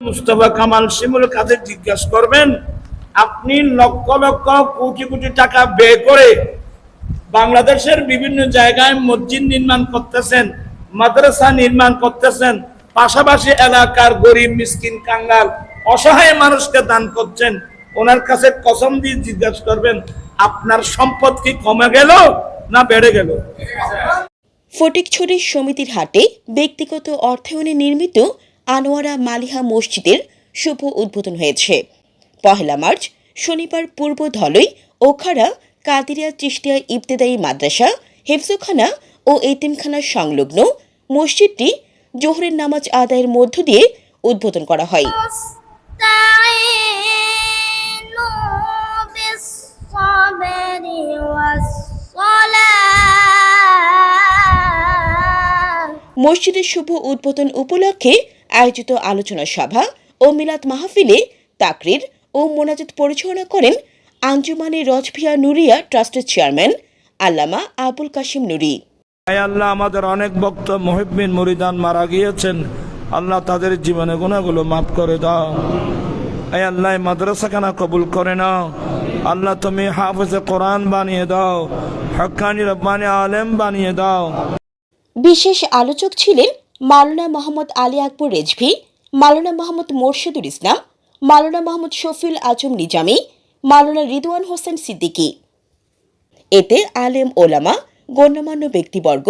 মুস্তফা কামাল শিমুল কাছে জিজ্ঞাসা করবেন, আপনি লক্ষ লক্ষ কোটি কোটি টাকা ব্যয় করে বাংলাদেশের বিভিন্ন জায়গায় মসজিদ নির্মাণ করতেছেন, মাদ্রাসা নির্মাণ করতেছেন, পাশাপাশি এলাকার গরিব, মিসকিন, কাঙ্গাল, অসহায় মানুষকে দান করছেন, ওনার কাছে কসম দিয়ে জিজ্ঞাসা করবেন, আপনার সম্পদ কি কমে গেল না বেড়ে গেল? ফটিকছড়ি সমিতির হাটে ব্যক্তিগত অর্থায়নে নির্মিত আনোয়ারা মালিহা মসজিদের শুভ উদ্বোধন হয়েছে। পহেলা মার্চ, শনিবার পূর্ব ধলই ওখারা কাদিরিয়া চিস্তিয়া ইবতেদায়ী মাদ্রাসা, হেফজোখানা ও এতিমখানা সংলগ্ন মসজিদটি জোহরের নামাজ আদায়ের মধ্য দিয়ে উদ্বোধন করা হয়। মসজিদের শুভ উদ্বোধন উপলক্ষে আয়োজিত আলোচনা সভা ও মিলাদ মাহফিলে তাকরির ও মোনাজাত পরিচালনা করেন আঞ্জুমানে রজভিয়া নুরিয়া ট্রাস্টের চেয়ারম্যান আল্লামা আবুল কাশিম নুরি। আল্লাহ আমাদের অনেক ভক্ত মহিবিন মুরিদান মারা গিয়েছেন। আল্লাহ তাদের জীবনে গুণাগুলো মাফ করে দাও। আয় আল্লাহ এই মাদ্রাসাখানা কবুল করে নাও। আল্লাহ তুমি হাফেজে কোরআন বানিয়ে দাও। হকানি রব্বানি আলেম বানিয়ে দাও। বিশেষ আলোচক ছিলেন মাওলানা মোহাম্মদ আলী আকবর রেজভি, মাওলানা মোহাম্মদ মোর্শেদুল ইসলাম, মাওলানা মোহাম্মদ শফিউল আজম নিজামি, মাওলানা রিদওয়ান হোসেন সিদ্দিকী। এতে আলেম ওলামা, গণ্যমান্য ব্যক্তিবর্গ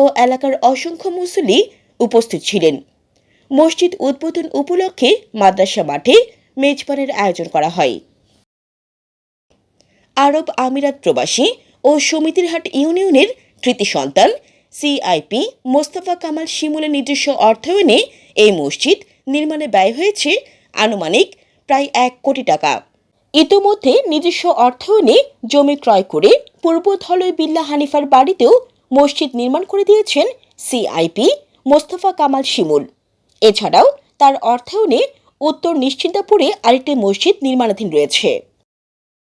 ও এলাকার অসংখ্য মুসল্লি উপস্থিত ছিলেন। মসজিদ উদ্বোধন উপলক্ষে মাদ্রাসা মাঠে মেজবানের আয়োজন করা হয়। আরব আমিরাত প্রবাসী ও সমিতিরহাট ইউনিয়নের কৃতি সন্তান সিআইপি মোস্তফা কামাল শিমুলের নিজস্ব অর্থায়নে এই মসজিদ নির্মাণে ব্যয় হয়েছে আনুমানিক প্রায় এক কোটি টাকা। ইতোমধ্যে নিজস্ব অর্থায়নে জমি ক্রয় করে পূর্ব ধলই বিল্লা হানিফার বাড়িতেও মসজিদ নির্মাণ করে দিয়েছেন সিআইপি মোস্তফা কামাল শিমুল। এছাড়াও তার অর্থায়নে উত্তর নিশ্চিন্তাপুরে আরেকটি মসজিদ নির্মাণাধীন রয়েছে।